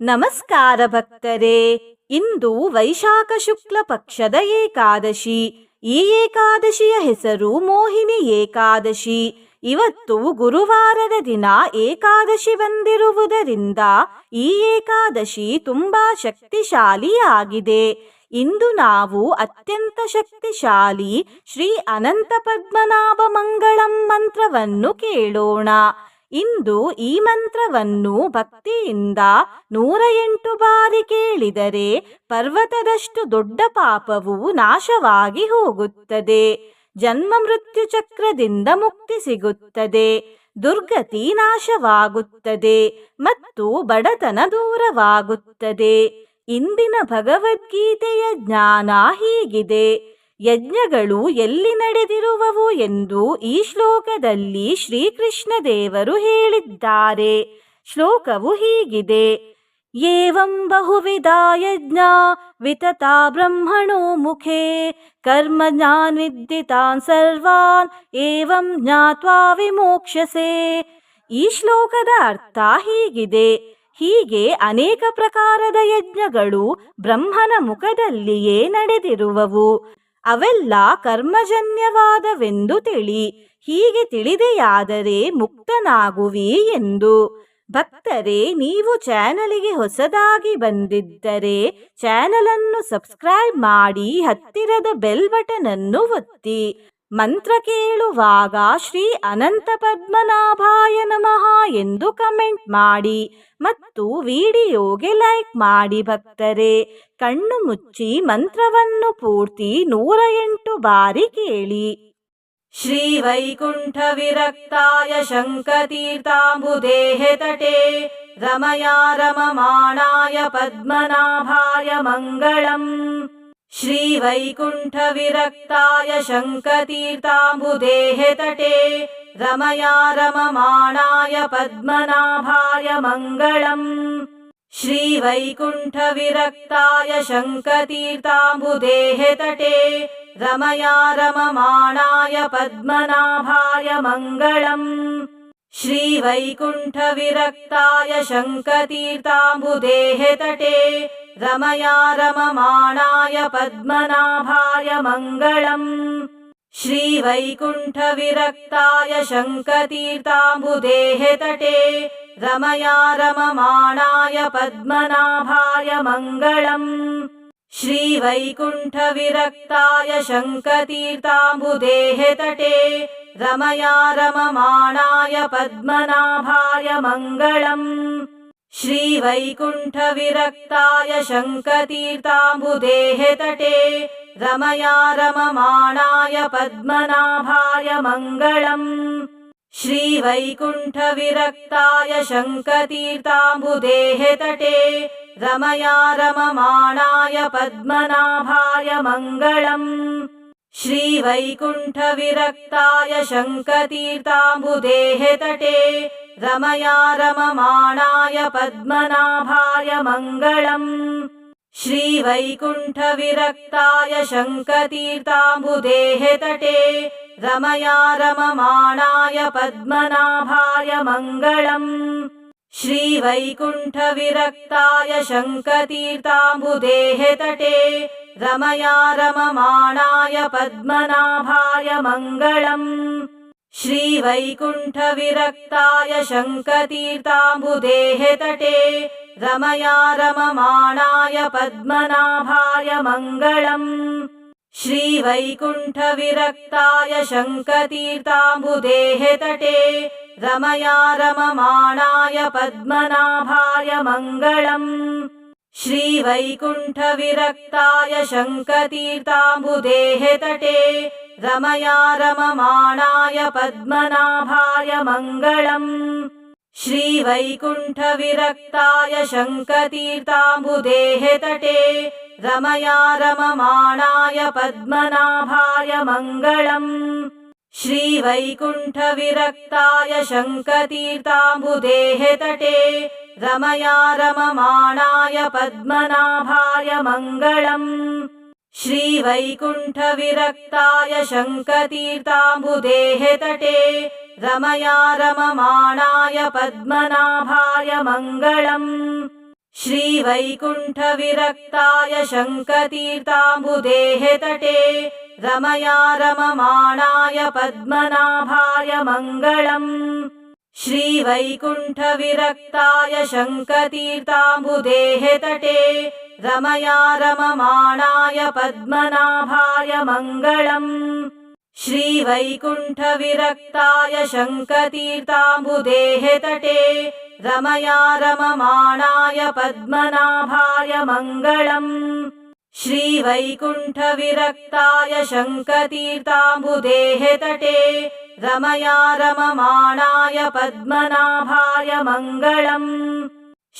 ನಮಸ್ಕಾರ ಭಕ್ತರೇ. ಇಂದು ವೈಶಾಖ ಶುಕ್ಲ ಪಕ್ಷದ ಏಕಾದಶಿ. ಈ ಏಕಾದಶಿಯ ಹೆಸರು ಮೋಹಿನಿ ಏಕಾದಶಿ. ಇವತ್ತು ಗುರುವಾರದ ದಿನ ಏಕಾದಶಿ ಬಂದಿರುವುದರಿಂದ ಈ ಏಕಾದಶಿ ತುಂಬಾ ಶಕ್ತಿಶಾಲಿಯಾಗಿದೆ. ಇಂದು ನಾವು ಅತ್ಯಂತ ಶಕ್ತಿಶಾಲಿ ಶ್ರೀ ಅನಂತ ಪದ್ಮನಾಭ ಮಂಗಳಂ ಮಂತ್ರವನ್ನು ಕೇಳೋಣ. ಇಂದು ಈ ಮಂತ್ರವನ್ನು ಭಕ್ತಿಯಿಂದ ನೂರ ಎಂಟು ಬಾರಿ ಕೇಳಿದರೆ ಪರ್ವತದಷ್ಟು ದೊಡ್ಡ ಪಾಪವು ನಾಶವಾಗಿ ಹೋಗುತ್ತದೆ. ಜನ್ಮ ಮೃತ್ಯು ಚಕ್ರದಿಂದ ಮುಕ್ತಿ ಸಿಗುತ್ತದೆ. ದುರ್ಗತಿ ನಾಶವಾಗುತ್ತದೆ ಮತ್ತು ಬಡತನ ದೂರವಾಗುತ್ತದೆ. ಇಂದಿನ ಭಗವದ್ಗೀತೆಯ ಜ್ಞಾನ ಹೀಗಿದೆ. ಯಜ್ಞಗಳು ಎಲ್ಲಿ ನಡೆದಿರುವವು ಎಂದು ಈ ಶ್ಲೋಕದಲ್ಲಿ ಶ್ರೀಕೃಷ್ಣ ದೇವರು ಹೇಳಿದ್ದಾರೆ. ಶ್ಲೋಕವು ಹೀಗಿದೆ. ಏವಂ ಬಹುವಿಧ ಯಜ್ಞ ವಿತತಾ ಬ್ರಹ್ಮಣೋ ಮುಖೇ ಕರ್ಮ ಜ್ಞಾನ್ ಸರ್ವಾನ್ ಏವಂ ಜ್ಞಾತ್ವಾ ವಿಮೋಕ್ಷಸೆ ಈ ಶ್ಲೋಕದ ಅರ್ಥ ಹೀಗಿದೆ. ಹೀಗೆ ಅನೇಕ ಪ್ರಕಾರದ ಯಜ್ಞಗಳು ಬ್ರಹ್ಮನ ಮುಖದಲ್ಲಿಯೇ ನಡೆದಿರುವವು. ಅವೆಲ್ಲ ಕರ್ಮಜನ್ಯವಾದವೆಂದು ತಿಳಿ. ಹೀಗೆ ತಿಳಿದೆಯಾದರೆ ಮುಕ್ತನಾಗುವಿ ಎಂದು. ಭಕ್ತರೇ, ನೀವು ಚಾನಲಿಗೆ ಹೊಸದಾಗಿ ಬಂದಿದ್ದರೆ ಚಾನಲನ್ನು ಸಬ್ಸ್ಕ್ರೈಬ್ ಮಾಡಿ ಹತ್ತಿರದ ಬೆಲ್ ಬಟನ್ ಅನ್ನು ಒತ್ತಿ. ಮಂತ್ರ ಕೇಳುವಾಗ ಶ್ರೀ ಅನಂತ ಪದ್ಮನಾಭಾಯ ನಮಃ ಎಂದು ಕಮೆಂಟ್ ಮಾಡಿ ಮತ್ತು ವಿಡಿಯೋಗೆ ಲೈಕ್ ಮಾಡಿ ಭಕ್ತರೆ. ಕಣ್ಣು ಮುಚ್ಚಿ ಮಂತ್ರವನ್ನು ಪೂರ್ತಿ ನೂರ ಎಂಟು ಬಾರಿ ಕೇಳಿ. ಶ್ರೀ ವೈಕುಂಠ ವಿರಕ್ತಾಯ ಶಂಕತೀರ್ಥಾಂಬುದೇಹ ತಟೆ. ರಮಯಾ ರಮಮಾಣಾಯ ಪದ್ಮನಾಭಾಯ ಮಂಗಳಂ. श्रीवैकुण्ठविरक्ताय शङ्कतीर्थाम्बुदेः तटे रमया रममाणाय पद्मनाभाय मङ्गलम्। श्रीवैकुण्ठविरक्ताय शङ्कतीर्थाम्बुदेः तटे रमया रममाणाय पद्मनाभाय मङ्गलम्। श्रीवैकुण्ठविरक्ताय शङ्कतीर्थाम्बुदेः तटे रमया रममाणाय पद्मनाभाय मङ्गलम्। श्रीवैकुण्ठविरक्ताय शङ्कतीर्थाम्बुदेः तटे रमया रममाणाय पद्मनाभाय मङ्गलम्। श्रीवैकुण्ठविरक्ताय शङ्कतीर्थाम्बुदेः तटे रमया रममाणाय पद्मनाभाय मङ्गलम् श्रीवैकुण्ठविरक्ताय शङ्कतीर्थाम्बुदेः तटे रमया रममाणाय पद्मनाभाय मङ्गलम्। श्रीवैकुण्ठविरक्ताय शङ्कतीर्थाम्बुदेः तटे रमया रममाणाय पद्मनाभाय मङ्गलम्। श्रीवैकुण्ठविरक्ताय शङ्कतीर्थाम्बुदेः तटे रमया रममाणाय पद्मनाभाय मङ्गलम्। श्रीवैकुण्ठविरक्ताय शङ्कतीर्थाम्बुदेः तटे रमया रममाणाय पद्मनाभाय मङ्गलम्। श्रीवैकुण्ठविरक्ताय शङ्कतीर्थाम्बुदेः तटे रमया रममाणाय पद्मनाभाय मङ्गलम् श्रीवैकुण्ठविरक्ताय शङ्कतीर्थाम्बुदेः तटे रमया रममाणाय पद्मनाभाय मङ्गलम्। श्रीवैकुण्ठविरक्ताय शङ्कतीर्थाम्बुदेः तटे रमया रममाणाय पद्मनाभाय मङ्गलम्। श्रीवैकुण्ठविरक्ताय शङ्कतीर्थाम्बुदेः तटे रमया रममाणाय पद्मनाभाय मङ्गलम्। श्रीवैकुण्ठविरक्ताय शङ्कतीर्थाम्बुदेः तटे रमया रममाणाय पद्मनाभाय मङ्गलम्। श्रीवैकुण्ठविरक्ताय शङ्कतीर्थाम्बुदेः तटे रमया रममाणाय पद्मनाभाय मङ्गलम् श्रीवैकुण्ठविरक्ताय शङ्कतीर्थाम्बुदेः तटे रमया रममाणाय पद्मनाभाय मङ्गलम् श्रीवैकुण्ठविरक्ताय शङ्कतीर्थाम्बुदेः तटे रमया रममाणाय पद्मनाभाय मङ्गलम् श्रीवैकुण्ठविरक्ताय शङ्कतीर्थाम्बुदेः तटे रमया रममाणाय पद्मनाभाय मङ्गलम्। श्रीवैकुण्ठविरक्ताय शङ्कतीर्थाम्बुदेः तटे रमया रममाणाय पद्मनाभाय मङ्गलम्। श्रीवैकुण्ठविरक्ताय शङ्कतीर्थाम्बुदेः तटे रमया रममाणाय पद्मनाभाय मङ्गलम्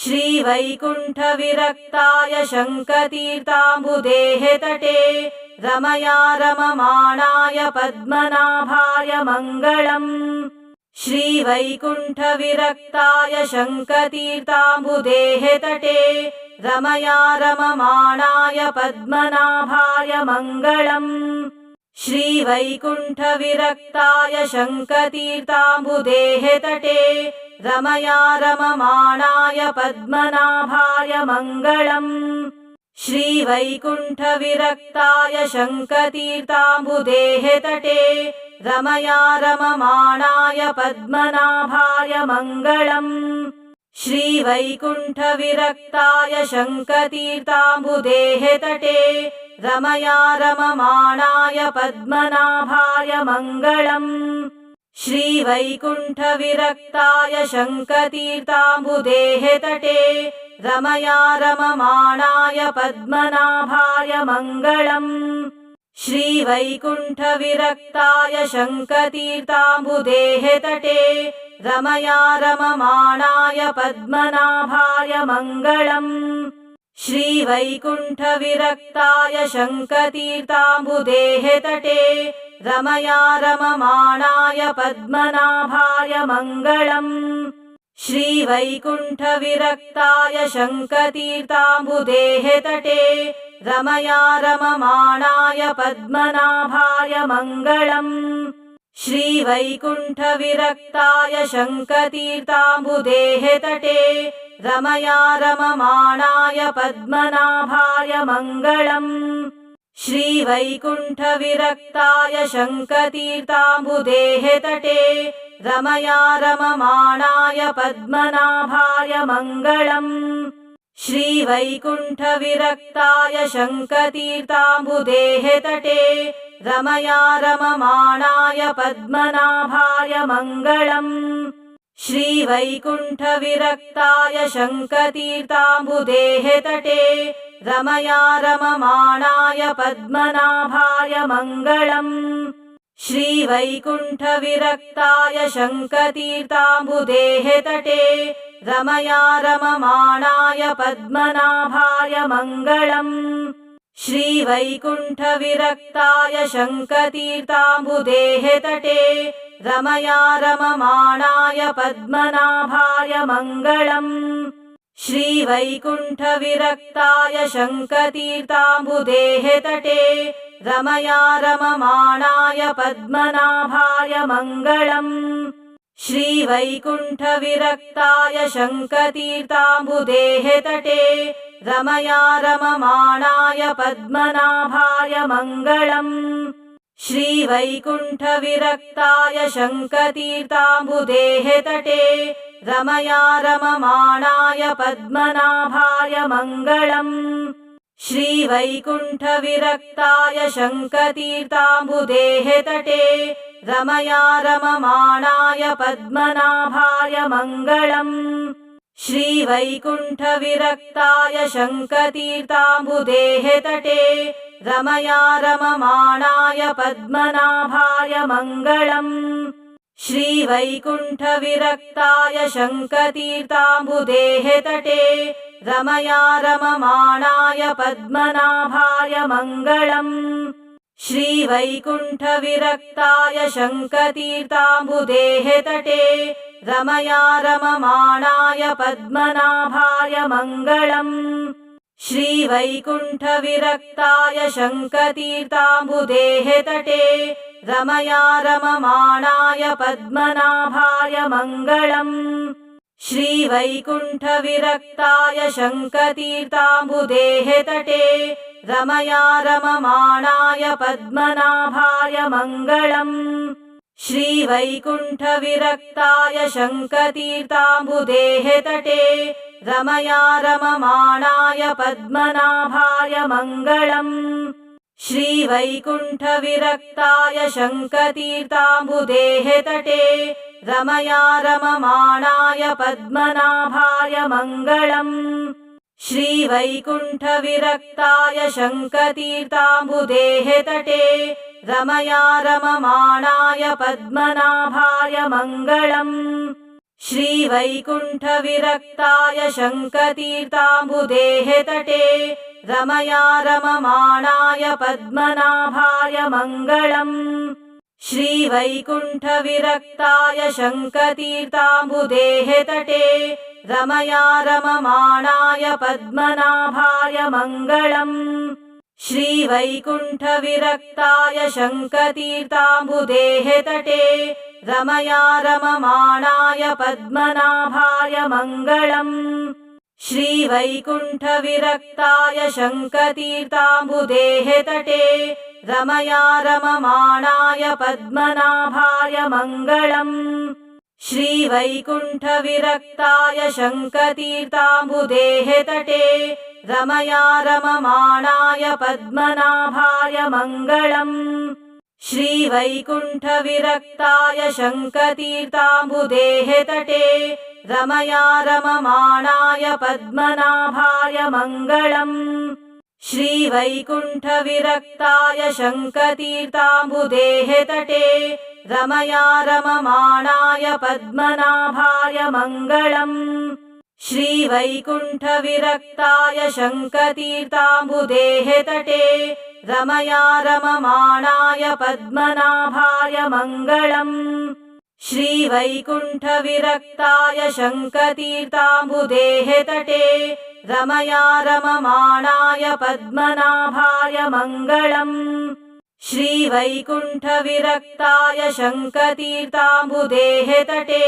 श्रीवैकुण्ठविरक्ताय शङ्कतीर्थाम्बुदेः तटे रमया रममाणाय पद्मनाभाय मङ्गलम्। श्रीवैकुण्ठविरक्ताय शङ्कतीर्थाम्बुदेः तटे रमया रममाणाय पद्मनाभाय मङ्गलम्। श्रीवैकुण्ठविरक्ताय शङ्कतीर्थाम्बुदेः तटे रमया रममाणाय पद्मनाभाय मङ्गलम्। श्रीवैकुण्ठविरक्ताय शङ्कतीर्थाम्बुदेः तटे रमया रममाणाय पद्मनाभाय मङ्गलम्। श्रीवैकुण्ठविरक्ताय शङ्कतीर्थाम्बुदेः तटे रमया रममाणाय पद्मनाभाय मङ्गलम् श्रीवैकुण्ठविरक्ताय शङ्कतीर्थाम्बुदेः तटे रमया रममाणाय पद्मनाभाय मङ्गलम्। श्रीवैकुण्ठविरक्ताय शङ्कतीर्थाम्बुदेः तटे रमया रममाणाय पद्मनाभाय मङ्गलम्। श्रीवैकुण्ठविरक्ताय शङ्कतीर्थाम्बुदेः तटे रमया रममाणाय पद्मनाभाय मङ्गलम्। श्रीवैकुण्ठविरक्ताय शङ्कतीर्थाम्बुदेः तटे रमया रममाणाय पद्मनाभाय मङ्गलम्। श्रीवैकुण्ठविरक्ताय शङ्कतीर्थाम्बुदेः तटे रमया रममाणाय पद्मनाभाय मङ्गलम् श्रीवैकुण्ठविरक्ताय शङ्कतीर्थाम्बुदेः तटे रमया रममाणाय पद्मनाभाय मङ्गलम्। श्रीवैकुण्ठविरक्ताय शङ्कतीर्थाम्बुदेः तटे रमया रममाणाय पद्मनाभाय मङ्गलम्। श्रीवैकुण्ठविरक्ताय शङ्कतीर्थाम्बुदेः तटे रमया रममाणाय पद्मनाभाय मङ्गलम्। श्रीवैकुण्ठविरक्ताय शङ्कतीर्थाम्बुदेः तटे रमया रममाणाय पद्मनाभाय मङ्गलम्। श्रीवैकुण्ठविरक्ताय शङ्कतीर्थाम्बुदेः तटे रमया रममाणाय पद्मनाभाय मङ्गलम् श्रीवैकुण्ठविरक्ताय शङ्कतीर्थाम्बुदेः तटे रमया रममाणाय पद्मनाभाय मङ्गलम्। श्रीवैकुण्ठविरक्ताय शङ्कतीर्थाम्बुदेः तटे रमया रममाणाय पद्मनाभाय मङ्गलम्। श्रीवैकुण्ठविरक्ताय शङ्कतीर्थाम्बुदेः तटे रमया रममाणाय पद्मनाभाय मङ्गलम्। श्रीवैकुण्ठविरक्ताय शङ्कतीर्थाम्बुदेः तटे रमया रममाणाय पद्मनाभाय मङ्गलम्। श्रीवैकुण्ठविरक्ताय शङ्कतीर्थाम्बुदेः तटे रमया रममाणाय पद्मनाभाय मङ्गलम् श्रीवैकुण्ठविरक्ताय शङ्कतीर्थाम्बुदेः तटे रमया रममाणाय पद्मनाभाय मङ्गलम्। श्रीवैकुण्ठविरक्ताय शङ्कतीर्थाम्बुदेः तटे रमया रममाणाय पद्मनाभाय मङ्गलम्। श्रीवैकुण्ठविरक्ताय शङ्कतीर्थाम्बुदेः तटे रमया रममाणाय पद्मनाभाय मङ्गलम्। श्रीवैकुण्ठविरक्ताय शङ्कतीर्थाम्बुदेः तटे। रमया रममाणाय पद्मनाभाय मङ्गलम्। श्रीवैकुण्ठविरक्ताय शङ्कतीर्थाम्बुदेः तटे। रमया रममाणाय पद्मनाभाय मङ्गलम् श्रीवैकुण्ठविरक्ताय शङ्कतीर्थाम्बुदेः तटे रमया रममाणाय पद्मनाभाय मङ्गलम्। श्रीवैकुण्ठविरक्ताय शङ्कतीर्थाम्बुदेः तटे रमया रममाणाय पद्मनाभाय मङ्गलम्। श्रीवैकुण्ठविरक्ताय शङ्कतीर्थाम्बुदेः तटे रमया रममाणाय पद्मनाभाय मङ्गलम्। श्रीवैकुण्ठविरक्ताय शङ्कतीर्थाम्बुदेः तटे रमया रममाणाय पद्मनाभाय मङ्गलम्। श्रीवैकुण्ठविरक्ताय शङ्कतीर्थाम्बुदेः तटे रमया रममाणाय पद्मनाभाय मङ्गलम् श्रीवैकुण्ठविरक्ताय शङ्कतीर्थाम्बुदेः तटे रमया रममाणाय पद्मनाभाय मङ्गलम् श्रीवैकुण्ठविरक्ताय शङ्कतीर्थाम्बुदेः तटे रमया रममाणाय पद्मनाभाय मङ्गलम् श्रीवैकुण्ठविरक्ताय शङ्कतीर्थाम्बुदेः तटे रमया रममाणाय पद्मनाभाय मङ्गलम्। श्रीवैकुण्ठविरक्ताय शङ्कतीर्थाम्बुदेः तटे। रमया रममाणाय पद्मनाभाय मङ्गलम्। श्रीवैकुण्ठविरक्ताय शङ्कतीर्थाम्बुदेः तटे। रमया रममाणाय पद्मनाभाय मङ्गलम् श्रीवैकुण्ठविरक्ताय शङ्कतीर्थाम्बुदेः तटे रमया रममाणाय पद्मनाभाय मङ्गलम् श्रीवैकुण्ठविरक्ताय शङ्कतीर्थाम्बुदेः तटे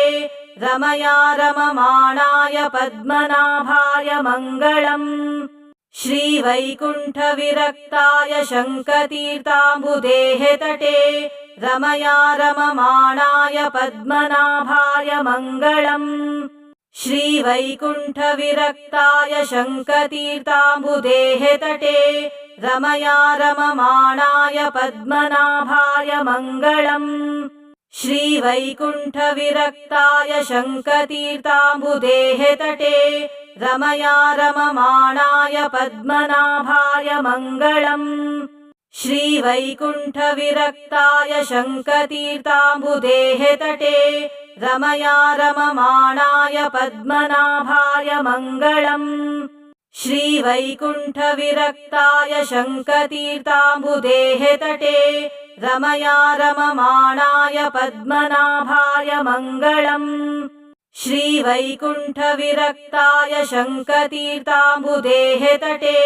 रमया रममाणाय पद्मनाभाय मङ्गलम् श्रीवैकुण्ठविरक्ताय शङ्कतीर्थाम्बुदेः तटे रमया रममाणाय पद्मनाभाय मङ्गलम्। श्रीवैकुण्ठविरक्ताय शङ्कतीर्थाम्बुदेः तटे। रमया रममाणाय पद्मनाभाय मङ्गलम्। श्रीवैकुण्ठविरक्ताय शङ्कतीर्थाम्बुदेः तटे। रमया रममाणाय पद्मनाभाय मङ्गलम् श्रीवैकुण्ठविरक्ताय शङ्कतीर्थाम्बुदेः तटे रमया रममाणाय पद्मनाभाय मङ्गलम्। श्रीवैकुण्ठविरक्ताय शङ्कतीर्थाम्बुदेः तटे रमया रममाणाय पद्मनाभाय मङ्गलम्। श्रीवैकुण्ठविरक्ताय शङ्कतीर्थाम्बुदेः तटे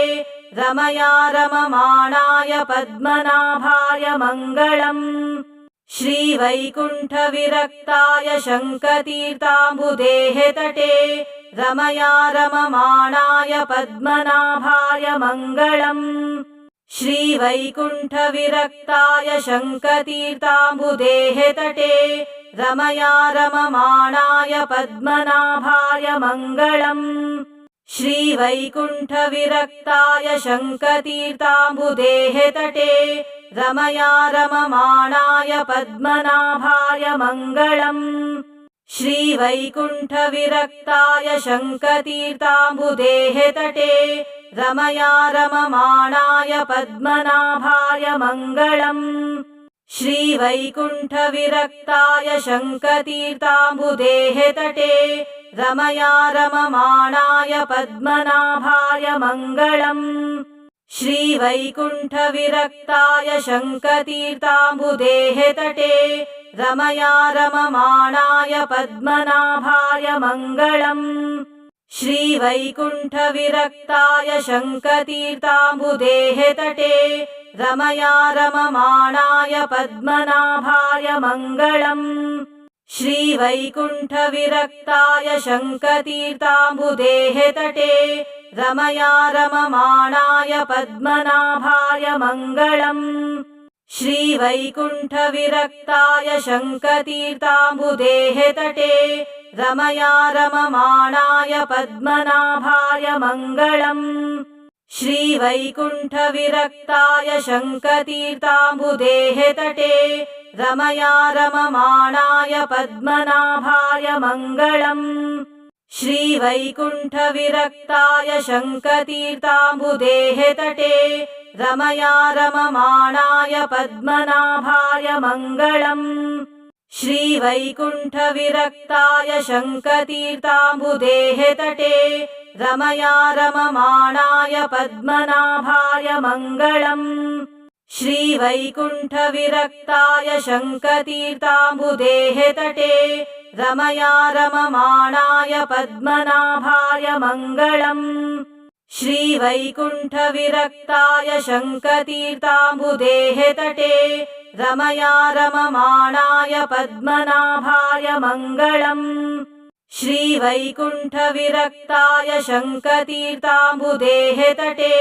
रमया रममाणाय पद्मनाभाय मङ्गलम्। श्रीवैकुण्ठविरक्ताय शङ्कतीर्थाम्बुदेः तटे। रमया रममाणाय पद्मनाभाय मङ्गलम्। श्रीवैकुण्ठविरक्ताय शङ्कतीर्थाम्बुदेः तटे। रमया रममाणाय पद्मनाभाय मङ्गलम् श्रीवैकुण्ठविरक्ताय शङ्कतीर्थाम्बुदेः तटे रमया रममाणाय पद्मनाभाय मङ्गलम्। श्रीवैकुण्ठविरक्ताय शङ्कतीर्थाम्बुदेः तटे रमया रममाणाय पद्मनाभाय मङ्गलम्। श्रीवैकुण्ठविरक्ताय शङ्कतीर्थाम्बुदेः तटे रमया रममाणाय पद्मनाभाय मङ्गलम्। श्रीवैकुण्ठविरक्ताय शङ्कतीर्थाम्बुदेः तटे। रमया रममाणाय पद्मनाभाय मङ्गलम्। श्रीवैकुण्ठविरक्ताय शङ्कतीर्थाम्बुदेः तटे। रमया रममाणाय पद्मनाभाय मङ्गलम् श्रीवैकुण्ठविरक्ताय शङ्कतीर्थाम्बुदेः तटे रमया रममाणाय पद्मनाभाय मङ्गलम् श्रीवैकुण्ठविरक्ताय शङ्कतीर्थाम्बुदेः तटे रमया रममाणाय पद्मनाभाय मङ्गलम् श्रीवैकुण्ठविरक्ताय शङ्कतीर्थाम्बुदेः तटे रमया रममाणाय पद्मनाभाय मङ्गलम्। श्रीवैकुण्ठविरक्ताय शङ्कतीर्थाम्बुदेः तटे रमया रममाणाय पद्मनाभाय मङ्गलम्। श्रीवैकुण्ठविरक्ताय शङ्कतीर्थाम्बुदेः तटे रमया रममाणाय पद्मनाभाय मङ्गलम् श्रीवैकुण्ठविरक्ताय शङ्कतीर्थाम्बुदेः तटे रमया रममाणाय पद्मनाभाय मङ्गलम्। श्रीवैकुण्ठविरक्ताय शङ्कतीर्थाम्बुदेः तटे रमया रममाणाय पद्मनाभाय मङ्गलम्। श्रीवैकुण्ठविरक्ताय शङ्कतीर्थाम्बुदेः तटे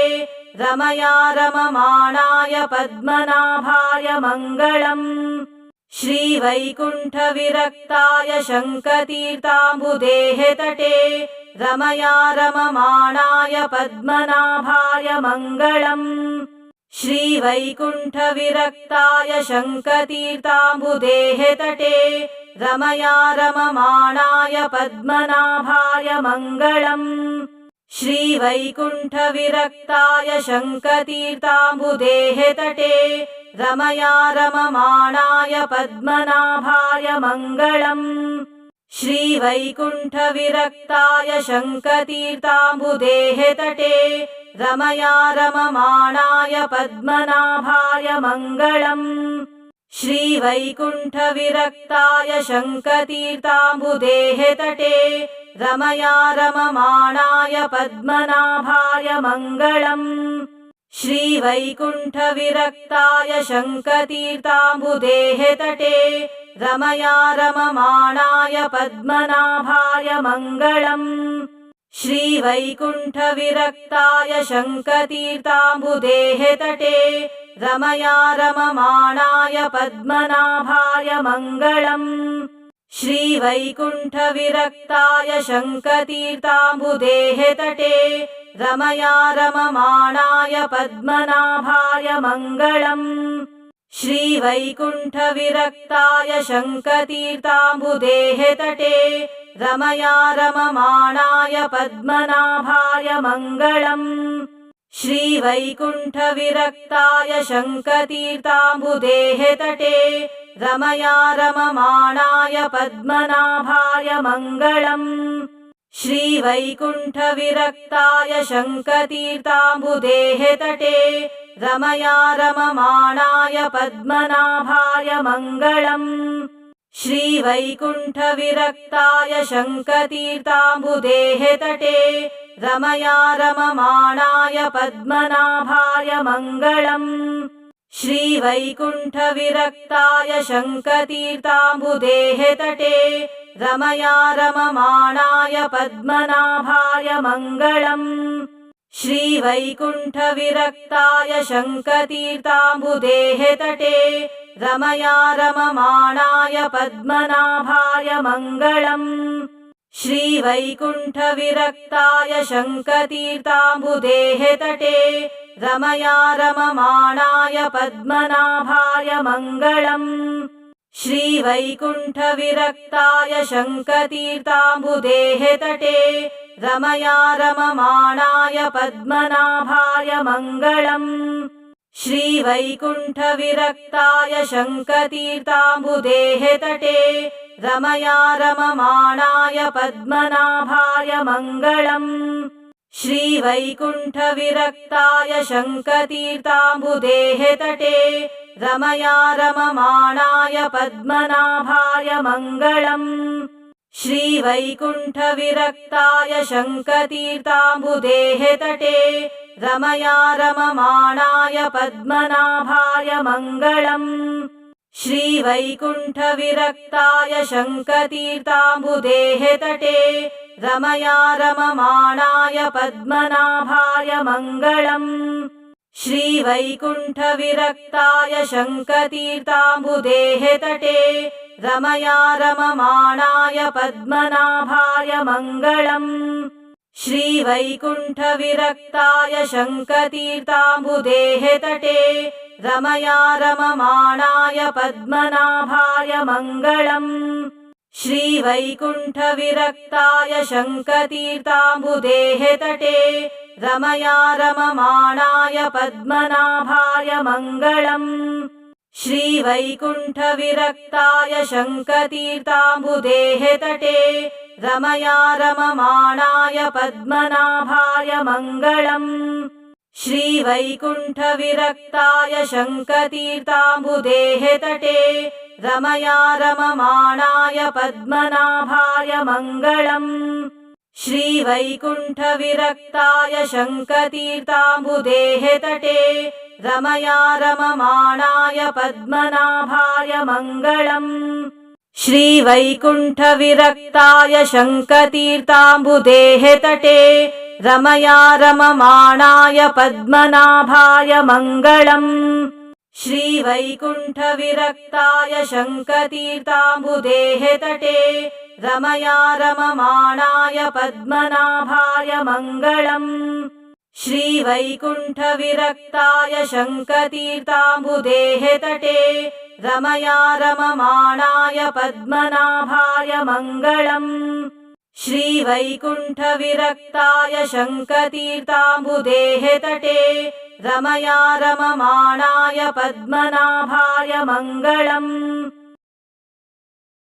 रमया रममाणाय पद्मनाभाय मङ्गलम्। श्रीवैकुण्ठविरक्ताय शङ्कतीर्थाम्बुदेः तटे रमया रममाणाय पद्मनाभाय मङ्गलम्। श्रीवैकुण्ठविरक्ताय शङ्कतीर्थाम्बुदेः तटे रमया रममाणाय पद्मनाभाय मङ्गलम् श्रीवैकुण्ठविरक्ताय शङ्कतीर्थाम्बुदेः तटे रमया रममाणाय पद्मनाभाय मङ्गलम्। श्रीवैकुण्ठविरक्ताय शङ्कतीर्थाम्बुदेः तटे रमया रममाणाय पद्मनाभाय मङ्गलम्। श्रीवैकुण्ठविरक्ताय शङ्कतीर्थाम्बुदेः तटे रमया रममाणाय पद्मनाभाय मङ्गलम्। श्रीवैकुण्ठविरक्ताय शङ्कतीर्थाम्बुदेः तटे रमया रममाणाय पद्मनाभाय मङ्गलम्। श्रीवैकुण्ठविरक्ताय शङ्कतीर्थाम्बुदेः तटे रमया रममाणाय पद्मनाभाय मङ्गलम् श्रीवैकुण्ठविरक्ताय शङ्कतीर्थाम्बुदेः तटे रमया रममाणाय पद्मनाभाय मङ्गलम्। श्रीवैकुण्ठविरक्ताय शङ्कतीर्थाम्बुदेः तटे रमया रममाणाय पद्मनाभाय मङ्गलम्। श्रीवैकुण्ठविरक्ताय शङ्कतीर्थाम्बुदेः तटे रमया रममाणाय पद्मनाभाय मङ्गलम्। श्रीवैकुण्ठविरक्ताय शङ्कतीर्थाम्बुदेः तटे रमया रममाणाय पद्मनाभाय मङ्गलम्। श्रीवैकुण्ठविरक्ताय शङ्कतीर्थाम्बुदेः तटे रमया रममाणाय पद्मनाभाय मङ्गलम् श्रीवैकुण्ठविरक्ताय शङ्कतीर्थाम्बुदेः तटे रमया रममाणाय पद्मनाभाय मङ्गलम्। श्रीवैकुण्ठविरक्ताय शङ्कतीर्थाम्बुदेः तटे रमया रममाणाय पद्मनाभाय मङ्गलम्। श्रीवैकुण्ठविरक्ताय शङ्कतीर्थाम्बुदेः तटे रमया रममाणाय पद्मनाभाय मङ्गलम्। श्रीवैकुण्ठविरक्ताय शङ्कतीर्थाम्बुदेः तटे रमया रममाणाय पद्मनाभाय मङ्गलम्। श्रीवैकुण्ठविरक्ताय शङ्कतीर्थाम्बुदेः तटे रमया रममाणाय पद्मनाभाय मङ्गलम् श्रीवैकुण्ठविरक्ताय शङ्कतीर्थाम्बुदेः तटे रमया रममाणाय पद्मनाभाय मङ्गलम्। श्रीवैकुण्ठविरक्ताय शङ्कतीर्थाम्बुदेः तटे रमया रममाणाय पद्मनाभाय मङ्गलम्। श्रीवैकुण्ठविरक्ताय शङ्कतीर्थाम्बुदेः तटे रमया रममाणाय पद्मनाभाय मङ्गलम्। श्रीवैकुण्ठविरक्ताय शङ्कतीर्थाम्बुदेः तटे रमया रममाणाय पद्मनाभाय मङ्गलम्। श्रीवैकुण्ठविरक्ताय शङ्कतीर्थाम्बुदेः तटे रमया रममाणाय पद्मनाभाय मङ्गलम् श्रीवैकुण्ठविरक्ताय शङ्कतीर्थाम्बुदेः तटे रमया रममाणाय पद्मनाभाय मङ्गलम्। श्रीवैकुण्ठविरक्ताय शङ्कतीर्थाम्बुदेः तटे रमया रममाणाय पद्मनाभाय मङ्गलम्। श्रीवैकुण्ठविरक्ताय शङ्कतीर्थाम्बुदेः तटे रमया रममाणाय पद्मनाभाय मङ्गलम्। श्रीवैकुण्ठविरक्ताय शङ्कतीर्थाम्बुदेः तटे रमया रममाणाय पद्मनाभाय मङ्गलम्। श्रीवैकुण्ठविरक्ताय शङ्कतीर्थाम्बुदेः तटे रमया रममाणाय पद्मनाभाय मङ्गलम् श्रीवैकुण्ठविरक्ताय शङ्कतीर्थाम्बुदेः तटे रमया रममाणाय पद्मनाभाय मङ्गलम्। श्रीवैकुण्ठविरक्ताय शङ्कतीर्थाम्बुदेः तटे रमया रममाणाय पद्मनाभाय मङ्गलम्। श्रीवैकुण्ठविरक्ताय शङ्कतीर्थाम्बुदेः तटे रमया रममाणाय पद्मनाभाय मङ्गलम्